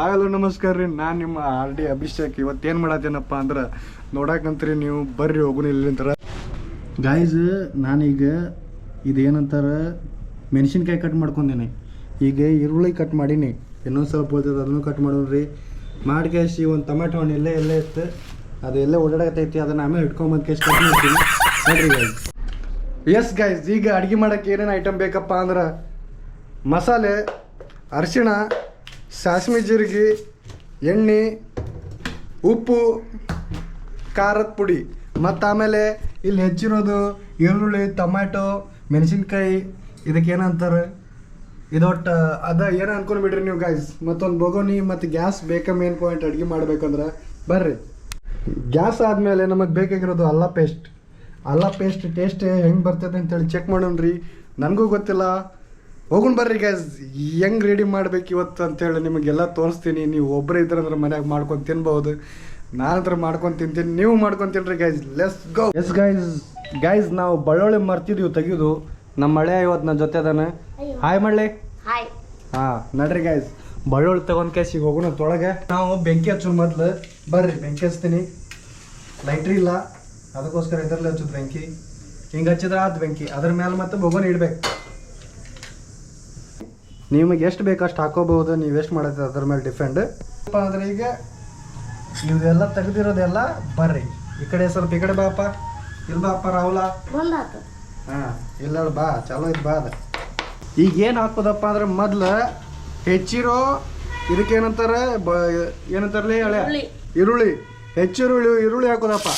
Hi hello ನಮಸ್ಕಾರ ರೀ. ನಾನು ನಿಮ್ಮ ಆರ್ ಡಿ ಅಭಿಷೇಕ್. ಇವತ್ತು ಏನು ಮಾಡತ್ತೇನಪ್ಪ ಅಂದ್ರೆ ನೋಡಕ್ಕಂತ್ರಿ ನೀವು ಬರ್ರಿ ಹೋಗುನ ಇಲ್ಲಿಂತರ ಗಾಯ್ಸ್ ನಾನೀಗ ಇದೇನಂತಾರೆ ಮೆಣಸಿನ್ಕಾಯಿ ಕಟ್ ಮಾಡ್ಕೊಂಡೀನಿ. ಈಗ ಈರುಳ್ಳಿ ಕಟ್ ಮಾಡೀನಿ. ಇನ್ನೊಂದು ಸ್ವಲ್ಪ ಹೋಗ್ತದೆ ಅದನ್ನು ಕಟ್ ಮಾಡೋಣ್ರಿ ಮಾಡ್ಕೇಸಿ ಒಂದು ಟೊಮೆಟೊ ಹಣ್ಣು ಇಲ್ಲೇ ಎಲ್ಲೇ ಇತ್ತು. ಅದು ಎಲ್ಲೇ ಓಡಾಡಕತ್ತೈತಿ, ಅದನ್ನು ಆಮೇಲೆ ಇಟ್ಕೊಂಬಂದು ಕೇಸ್ ಕಟ್ ಮಾಡ್ತೀನಿ. ನೋಡ್ರಿ ಗಾಯ್ಸ್ ಎಸ್ ಗಾಯ್ಸ್ ಈಗ ಅಡುಗೆ ಮಾಡೋಕ್ಕೆ ಏನೇನು ಐಟಮ್ ಬೇಕಪ್ಪ ಅಂದ್ರೆ ಮಸಾಲೆ, ಅರಿಶಿಣ ಸಾಸ್ಮಿ ಜೀರಿಗೆ ಎಣ್ಣೆ, ಉಪ್ಪು, ಖಾರದ ಪುಡಿ, ಮತ್ತು ಆಮೇಲೆ ಇಲ್ಲಿ ಹೆಚ್ಚಿರೋದು ಈರುಳ್ಳಿ, ಟೊಮ್ಯಾಟೊ, ಮೆಣಸಿನ್ಕಾಯಿ, ಇದಕ್ಕೆ ಏನಂತಾರೆ ಇದೊಟ್ಟು, ಅದ ಏನು ಅನ್ಕೊಂಡು ಬಿಡ್ರಿ ನೀವು ಗಾಯ್ಸ್ ಮತ್ತೊಂದು ಬೊಗೋನಿ ಮತ್ತು ಗ್ಯಾಸ್ ಬೇಕಾ ಮೇನ್ ಪಾಯಿಂಟ್ ಅಡುಗೆ ಮಾಡ್ಬೇಕಂದ್ರೆ ಬರ್ರಿ. ಗ್ಯಾಸ್ ಆದಮೇಲೆ ನಮಗೆ ಬೇಕಾಗಿರೋದು ಅಲ್ಲ ಪೇಸ್ಟ್ ಅಲ್ಲ ಪೇಸ್ಟ್ ಟೇಸ್ಟ್ ಹೆಂಗೆ ಬರ್ತದೆ ಅಂತೇಳಿ ಚೆಕ್ ಮಾಡೋಣ್ರಿ. ನನಗೂ ಗೊತ್ತಿಲ್ಲ. ಹೋಗುನ್ ಬರ್ರಿ ಗ್ಯಾಸ್ ಹೆಂಗೆ ರೆಡಿ ಮಾಡ್ಬೇಕು ಇವತ್ತು ಅಂತೇಳಿ ನಿಮಗೆಲ್ಲ ತೋರಿಸ್ತೀನಿ. ನೀವು ಒಬ್ಬರೇ ಇದ್ರಂದ್ರೆ ಮನ್ಯಾಗ ಮಾಡ್ಕೊಂಡು ತಿನ್ಬೋದು. ನಾನಂತರ ಮಾಡ್ಕೊಂಡು ತಿಂತೀನಿ. ನೀವು ಮಾಡ್ಕೊಂಡು ತಿನ್ರಿ guys let's go yes guys guys ನಾವು ಬಳ್ಳೊಳ್ಳಿ ಮರ್ತಿದೀವಿ ತೆಗೆದು. ನಮ್ಮ ಮಳೆ ಇವತ್ತು ನನ್ನ ಜೊತೆ ಅದಾನೆ. ಹಾಯ್ ಮಳೆ ಹಾಂ ನಡ್ರಿ ಗೈಸ್ ಬಳ್ಳೊಳ್ಳಿ ತಗೊಂಡ್ ಕೇಸಿಗೆ ಹೋಗೋಣ ತೊಳಗೆ. ನಾವು ಬೆಂಕಿ ಹಚ್ಚು ಮೊದ್ಲು. ಬರ್ರಿ ಬೆಂಕಿ ಹಚ್ತೀನಿ. ಲೈಟ್ರಿ ಇಲ್ಲ. ಅದಕ್ಕೋಸ್ಕರ ಇದರಲ್ಲಿ ಹಚ್ಚೋದು ಬೆಂಕಿ. ಹಿಂಗೆ ಹಚ್ಚಿದ್ರೆ ಆದ್ ಬೆಂಕಿ. ಅದ್ರ ಮೇಲೆ ಮತ್ತೆ ಬೊಗೋನ್ ಇಡ್ಬೇಕು. ನಿಮಗೆ ಎಷ್ಟು ಬೇಕು ಅಷ್ಟು ಹಾಕೋಬಹುದು ನೀವು ಎಷ್ಟು ಮಾಡುತ್ತೆ ಅದ್ರ ಮೇಲೆ ಡಿಪೆಂಡ್ ಅಂದ್ರೆ ಈಗ ಇವೆಲ್ಲ ತೆಗೆದಿರೋದೆಲ್ಲ ಬರ್ರಿ. ಈ ಕಡೆ ಸ್ವಲ್ಪ ಈ ಕಡೆ ಬಾಪ ಇಲ್ಲಿ ಬಾಪ ರಾಹುಲ. ಹಾಂ ಇಲ್ಲ ಬಾ ಚಲೋ ಇದು ಬಾ ಅದ. ಈಗ ಏನು ಹಾಕೋದಪ್ಪ ಅಂದ್ರೆ ಮೊದ್ಲು ಹೆಚ್ಚಿರೋ ಇದಕ್ಕೆ ಏನಂತಾರೆ ಬ ಏನಂತಾರಲಿ ಹಳೆ? ಈರುಳ್ಳಿ. ಹೆಚ್ಚಿರುಳ್ಳಿ ಈರುಳ್ಳಿ ಹಾಕೋದಪ್ಪ.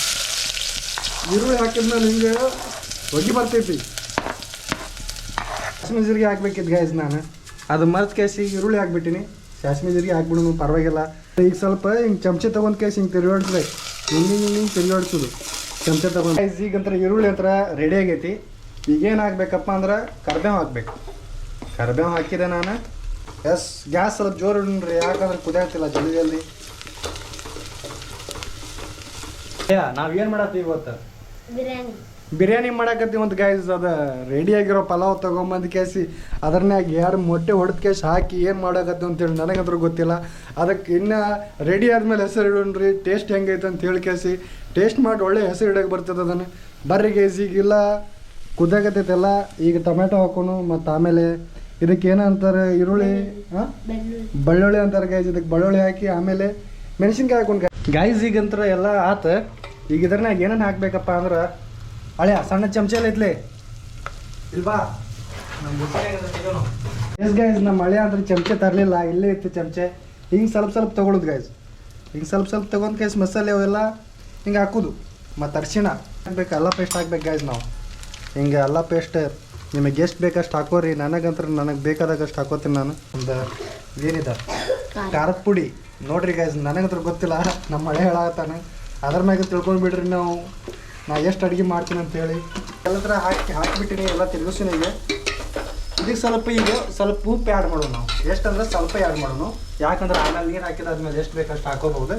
ಈರುಳ್ಳಿ ಹಾಕಿದ್ಮೇಲೆ ಹಿಂಗೆ ಹೊಗೆ ಬರ್ತೈತಿ. ಸಾಸ್ಮಿ ಹಾಕ್ಬೇಕಿದ್ ಗೈಸ್ ಗಾಯ್ಸ್ ನಾನು. ಅದು ಮರ್ತ್ ಕೇಸಿ ಈರುಳ್ಳಿ ಹಾಕ್ಬಿಟ್ಟಿನಿ. ಸಾಸ್ಮಿ ಜೀರಿಗೆ ಹಾಕ್ಬಿಡೋನು ಪರವಾಗಿಲ್ಲ. ಈಗ ಸ್ವಲ್ಪ ಹಿಂಗೆ ಚಮಚೆ ತೊಗೊಂಡು ಕೇಸಿ ಹಿಂಗೆ ತಿರುಗಾಡ್ಸ್ರಿ ಹಿಂಗೆ ಹಿಂಗೆ ಹಿಂಗೆ ತಿರುಗಾಡ್ಸೋದು. ಚಮಚೆ ತೊಗೊಂಡು ಈಗ ಅಂತ ಈರುಳ್ಳಿ ಅಂತರ ರೆಡಿ ಆಗೈತಿ. ಈಗೇನು ಹಾಕ್ಬೇಕಪ್ಪ ಅಂದ್ರೆ ಕರ್ಬೇವು ಹಾಕ್ಬೇಕು. ಕರ್ಬೇವು ಹಾಕಿದೆ ನಾನು. ಎಸ್ ಗ್ಯಾಸ್ ಸ್ವಲ್ಪ ಜೋರು ಇಡ್ರಿ ಯಾಕಂದ್ರೆ ಕುದಿಯಾಗ್ತಿಲ್ಲ ಜಲ್ದಿ ಜಲ್ದಿ ನಾವೇನು ಮಾಡತ್ತೀವಿ ಇವತ್ತು ಬಿರಿಯಾನಿ. ಬಿರಿಯಾನಿ ಮಾಡಾಕತ್ತೀವಿ ಗೈಸ್ ಅದ ರೆಡಿ ಆಗಿರೋ ಪಲಾವ್ ತಗೊಂಬಂದು ಕೇಸಿ, ಅದ್ರನ್ಯಾಗ ಯಾರು ಮೊಟ್ಟೆ ಹೊಡೆದ ಕೇಸಿ ಹಾಕಿ ಏನು ಮಾಡಾಕತ್ತೀವಿ ಅಂತೇಳಿ ನನಗಂದ್ರೂ ಗೊತ್ತಿಲ್ಲ. ಅದಕ್ಕೆ ಇನ್ನು ರೆಡಿ ಆದಮೇಲೆ ಹೆಸರು ಇಡೋಣ್ರಿ ಟೇಸ್ಟ್ ಹೆಂಗೈತೆ ಅಂತ ಹೇಳಿ ಕೇಸಿ ಟೇಸ್ಟ್ ಮಾಡಿ ಒಳ್ಳೆ ಹೆಸರು ಇಡೋಕೆ ಬರ್ತದೆ ಅದನ್ನು. ಬರ್ರಿ ಗೈಸ್ ಈಗಿಲ್ಲ ಕುದಾಗತ್ತೈತೆಲ್ಲ ಈಗ ಟೊಮೆಟೊ ಹಾಕೋನು ಮತ್ತು ಆಮೇಲೆ ಇದಕ್ಕೆ ಏನು ಅಂತಾರೆ, ಈರುಳ್ಳಿ ಹಾಂ ಬೆಳ್ಳುಳ್ಳಿ ಬೆಳ್ಳುಳ್ಳಿ ಅಂತಾರೆ ಗೈಸ್ ಇದಕ್ಕೆ ಬೆಳ್ಳುಳ್ಳಿ ಹಾಕಿ ಆಮೇಲೆ ಮೆಣಸಿನ್ಕಾಯಿ ಹಾಕೊಂಡು ಗೈಸ್ ಈಗಂತರ ಎಲ್ಲ ಆತ. ಈಗ ಇದ್ರನ್ಯಾಗ ಏನೇನು ಹಾಕಬೇಕಪ್ಪ ಅಂದ್ರೆ ಹಳೆ ಸಣ್ಣ ಚಮಚ ಎಲ್ಲ ಐತ್ಲೆ ಇಲ್ವಾ? ಎಸ್ ಗೈಸ್ ನಮ್ಮ ಹಳೆ ಅಂದ್ರೆ ಚಮಚೆ ತರಲಿಲ್ಲ ಇಲ್ಲೇ ಇತ್ತು ಚಮಚೆ. ಹಿಂಗೆ ಸ್ವಲ್ಪ ಸ್ವಲ್ಪ ತೊಗೊಳುದು ಗೈಸ್ ಹಿಂಗೆ ಸ್ವಲ್ಪ ಸ್ವಲ್ಪ ತೊಗೊಂಡು ಗೈಸ್ ಮಸಾಲೆ ಅವೆಲ್ಲ ಹಿಂಗೆ ಹಾಕೋದು. ಮತ್ತು ಅರಿಶಿಣ ಹಾಕ್ಬೇಕು ಅಲ್ಲ ಪೇಸ್ಟ್ ಹಾಕ್ಬೇಕು ಗೈಸ್ ನಾವು. ಹಿಂಗೆ ಅಲ್ಲ ಪೇಸ್ಟ್ ನಿಮಗೆ ಎಷ್ಟು ಬೇಕಷ್ಟು ಹಾಕೋರಿ. ನನಗಂತ್ರ ನನಗೆ ಬೇಕಾದಾಗಷ್ಟು ಹಾಕೋತೀನಿ ನಾನು. ಒಂದು ಏನಿದೆ? ಖಾರದ ಪುಡಿ. ನೋಡ್ರಿ ಗೈಸ್ ನನಗಂತ್ರ ಗೊತ್ತಿಲ್ಲ. ನಮ್ಮ ಮಳೆ ಹೇಳಾಗತ್ತಾನೆ ಅದ್ರ ಮ್ಯಾಗ ತಿಳ್ಕೊಂಡು ಬಿಡ್ರಿ ನಾವು. ನಾ ಎಷ್ಟು ಅಡುಗೆ ಮಾಡ್ತೀನಿ ಅಂತೇಳಿ. ಎಲ್ಲ ಥರ ಹಾಕಿ, ಹಾಕಿಬಿಟ್ಟಿನಿ, ಎಲ್ಲ ತಿರುಗಿಸ್ತೀನಿ ಈಗ. ಇದಕ್ಕೆ ಸ್ವಲ್ಪ ಈಗ ಸ್ವಲ್ಪ ಉಪ್ಪು ಆ್ಯಡ್ ಮಾಡೋಣ ನಾವು. ಎಷ್ಟಂದ್ರೆ ಸ್ವಲ್ಪ ಆ್ಯಡ್ ಮಾಡೋಣ. ಯಾಕಂದ್ರೆ ಆಮೇಲೆ ನೀರು ಹಾಕಿದಾದ್ಮೇಲೆ ಎಷ್ಟು ಬೇಕಷ್ಟು ಹಾಕೋಬಹುದು.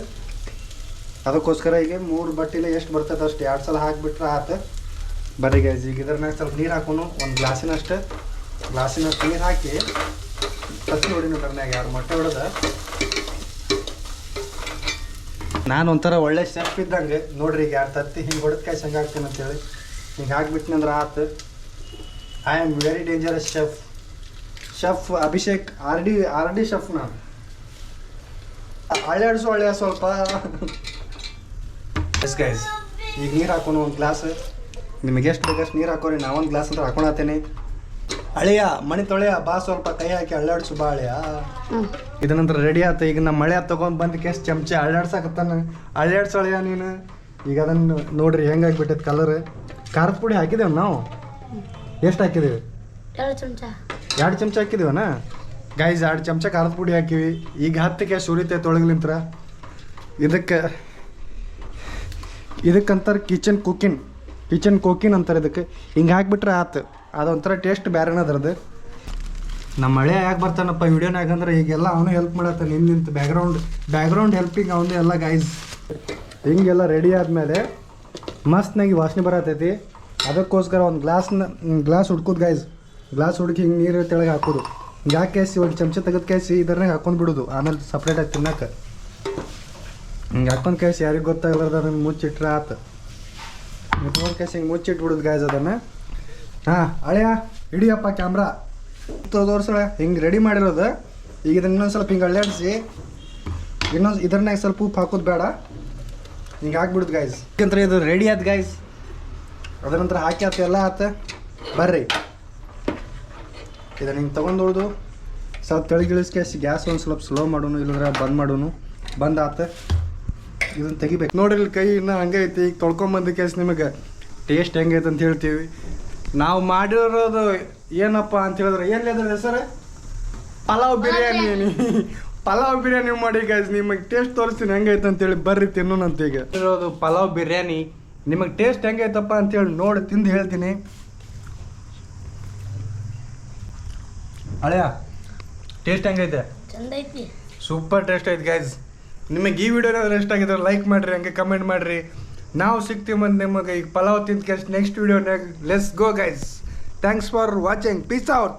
ಅದಕ್ಕೋಸ್ಕರ ಈಗ ಮೂರು ಬಟ್ಟಿಲೆ ಎಷ್ಟು ಬರ್ತದೆ ಅಷ್ಟು ಎರಡು ಸಲ ಹಾಕಿಬಿಟ್ರೆ ಆತು. ಬರೀ ಗೈಸ್ ಈಗ ಇದ್ರನ್ಯಾಗ ಸ್ವಲ್ಪ ನೀರು ಹಾಕೋನು ಒಂದು ಗ್ಲಾಸಿನಷ್ಟು. ಗ್ಲಾಸಿನಷ್ಟು ನೀರು ಹಾಕಿ. ತತ್ತಿ ಹೊಡಿನ ಅದ್ರನ್ಯಾಗ ಯಾರು ಮೊಟ್ಟೆ ಹೊಡೆದ. ನಾನು ಒಂಥರ ಒಳ್ಳೆ ಶೆಫ್ ಇದ್ದಂಗೆ. ನೋಡ್ರಿ ಈಗ ಯಾರು ತತ್ತಿ ಹಿಂಗೆ ಹೊಡೆದ್ಕಾಯಿ ಹಂಗೆ ಹಾಕ್ತೀನಿ ಅಂತೇಳಿ. ಹಿಂಗೆ ಹಾಕ್ಬಿಟ್ನಿ ಅಂದ್ರೆ ಆತು. I am very dangerous chef chef Abhishek R D R D chef ನಾನು. ಹಳ್ಯಾಡ್ಸು ಒಳ್ಳೆಯ ಸ್ವಲ್ಪ. ಎಸ್ ಗೈಸ್ ಈಗ ನೀರು ಹಾಕೋಣ ಒಂದು ಗ್ಲಾಸ್ ನಿಮಗೆ ಎಷ್ಟು ಬೇಕಷ್ಟು ನೀರು ಹಾಕೋರಿ. ನಾ ಒಂದು ಗ್ಲಾಸ್ ಅಂತ ಹಾಕೊಳತ್ತೇನೆ ಹಳೆಯ ಮಣಿ ತೊಳೆಯ ಬಾ ಸ್ವಲ್ಪ ಕೈ ಹಾಕಿ ಅಳ್ಳಾಡ್ಸು ಬಾ ಅಳಿಯ ಇದ ನಂತರ ರೆಡಿ ಆತ ಈಗ ನಮ್ಮ ಮಳೆ ತಗೊಂಡ್ ಬಂದ ಕೇಸ್ ಚಮಚ ಅಳ್ಳಾಡ್ಸಾಕತ್ತಾನ. ಅಳ್ಳಾಡ್ಸು ಅಳಿಯ ನೀನು. ಈಗ ಅದನ್ನು ನೋಡ್ರಿ ಹೆಂಗಾಗ್ಬಿಟ್ಟೈತೆ ಕಲರ್ ಖಾರದ ಪುಡಿ ಹಾಕಿದೇವ್ ನಾವು? ಎಷ್ಟು ಹಾಕಿದೇವಿ? ಎರಡು ಚಮಚ. ಎರಡು ಚಮಚ ಹಾಕಿದೀವನ? ಗೈಸ್ ಎರಡು ಚಮಚ ಖಾರದ ಪುಡಿ ಹಾಕಿವಿ. ಈಗ ಹತ್ತಕ್ಕೆ ಸುರಿತೈತೆ ತೊಳಗ್ಲಿಂತ್ರ ಇದಕ್ಕೆ ಇದಕ್ಕಂತಾರೆ ಕಿಚನ್ ಕುಕಿನ್ ಕಿಚನ್ ಕುಕಿನ್ ಅಂತಾರೆ ಇದಕ್ಕೆ. ಹಿಂಗೆ ಹಾಕ್ಬಿಟ್ರೆ ಆತು. ಅದೊಂಥರ ಟೇಸ್ಟ್ ಬೇರೆನ ಅದ್ರದ್ದು. ನಮ್ಮ ಮಳೆ ಯಾಕೆ ಬರ್ತಾನಪ್ಪ ವಿಡಿಯೋನಾಗ ಅಂದ್ರೆ ಈಗೆಲ್ಲ ಅವನು ಹೆಲ್ಪ್ ಮಾಡತ್ತ ನಿನ್ನ ನಿಂತು ಬ್ಯಾಕ್ಗ್ರೌಂಡ್ ಬ್ಯಾಕ್ಗ್ರೌಂಡ್ ಹೆಲ್ಪಿಂಗ್ ಅವನು ಎಲ್ಲ ಗೈಸ್ ಹಿಂಗೆಲ್ಲ ರೆಡಿ ಆದಮೇಲೆ ಮಸ್ತ್ನಾಗಿ ವಾಸನೆ ಬರತೈತಿ. ಅದಕ್ಕೋಸ್ಕರ ಒಂದು ಗ್ಲಾಸ್ನ ಗ್ಲಾಸ್ ಹುಡ್ಕೋದು ಗೈಸ್ ಗ್ಲಾಸ್ ಹುಡುಕಿ ಹಿಂಗೆ ನೀರು ತೆಳಗೆ ಹಾಕೋದು. ಯಾಕೆ ಕೇಸಿ, ಒಂದು ಚಮಚ ತೆಗೆದು ಕೇಸಿ ಇದ್ರಾಗ ಹಾಕೊಂಡು ಬಿಡೋದು. ಆಮೇಲೆ ಸಪ್ರೇಟಾಗಿ ತಿನ್ನಕ್ಕೆ ಹಿಂಗೆ ಹಾಕೊಂಡು ಕೇಸಿ, ಯಾರಿಗೆ ಗೊತ್ತಾಗಲಾರ್ದ ಅದನ್ನು ಮುಚ್ಚಿಟ್ರೆ ಆತು. ಮುಚ್ಚಿಟ್ಬಿಡೋದು ಗಾಯ್ಸ್ ಅದನ್ನು. ಹಾಂ ಅಳೆಯ ಹಿಡಿಯಪ್ಪ ಕ್ಯಾಮ್ರಾ. ತೋರ್ಸಳ ಹಿಂಗೆ ರೆಡಿ ಮಾಡಿರೋದು. ಈಗ ಇದನ್ನ ಇನ್ನೊಂದು ಸ್ವಲ್ಪ ಹಿಂಗೆ ಅಳ್ಳಾಡಿಸಿ ಇನ್ನೊಂದು ಇದ್ರನ್ಯಾಗ ಸ್ವಲ್ಪ ಉಪ್ಪು ಹಾಕೋದು ಬೇಡ. ಹಿಂಗೆ ಹಾಕ್ಬಿಡುದು ಗಾಯ್ಸ್ ಯಾಕಂದ್ರೆ ಇದು ರೆಡಿ ಆಯ್ತು ಗಾಯ್ಸ್ ಅದರ ನಂತರ ಹಾಕಿ ಆತ, ಎಲ್ಲ ಆತ. ಬರ್ರಿ. ಇದನ್ನ ಹಿಂಗೆ ತೊಗೊಂಡೋದು ಸ್ವಲ್ಪ ತೆಳಗಿಳಿಸ್ಕೇಸಿ ಗ್ಯಾಸ್ ಒಂದು ಸ್ವಲ್ಪ ಸ್ಲೋ ಮಾಡೋನು, ಇಲ್ಲಂದ್ರೆ ಬಂದ್ ಮಾಡೋನು. ಬಂದ್ ಆತ. ಇದನ್ನ ತೆಗಿಬೇಕು. ನೋಡ್ರಿ ಕೈ ಇನ್ನೂ ಹಂಗೆ ಐತಿ. ಈಗ ತೊಳ್ಕೊಂಬಂದ ಕೇಸ್ ನಿಮಗೆ. ಟೇಸ್ಟ್ ಹೆಂಗೈತೆ ಅಂತ ಹೇಳ್ತೀವಿ. ನಾವು ಮಾಡಿರೋದು ಏನಪ್ಪ ಅಂತ ಹೇಳಿದ್ರೆ ಎಲ್ಲಿ ಅದ್ರ ಹೆಸರು? ಪಲಾವ್ ಬಿರಿಯಾನಿ. ಪಲಾವ್ ಬಿರಿಯಾನಿ ಮಾಡಿ ಗೈಸ್ ನಿಮಗೆ ಟೇಸ್ಟ್ ತೋರಿಸ್ತೀನಿ ಹೆಂಗೈತೆ ಅಂತೇಳಿ ಬರ್ರಿ ತಿನ್ನೋಣಂತ ಈಗ. ಇರೋದು ಪಲಾವ್ ಬಿರಿಯಾನಿ. ನಿಮಗೆ ಟೇಸ್ಟ್ ಹೆಂಗೈತಪ್ಪ ಅಂತೇಳಿ ನೋಡಿ ತಿಂದು ಹೇಳ್ತೀನಿ. ಅಳೆಯ ಟೇಸ್ಟ್ ಹೆಂಗೈತೆ? ಸೂಪರ್ ಟೇಸ್ಟ್ ಐತೆ ಗೈಸ್ ನಿಮಗೆ ಈ ವಿಡಿಯೋ ಏನಾದ್ರು ಇಷ್ಟ ಆಗಿದ್ರೆ ಲೈಕ್ ಮಾಡಿರಿ ಹಂಗೆ ಕಮೆಂಟ್ ಮಾಡಿರಿ. ನಾವು ಸಿಗ್ತೀವಿ ಮತ್ತು ನಿಮಗೆ ಈಗ ಪಲಾವ್ ತಿಂದ next ವಿಡಿಯೋನಾಗ let's go guys thanks for watching peace out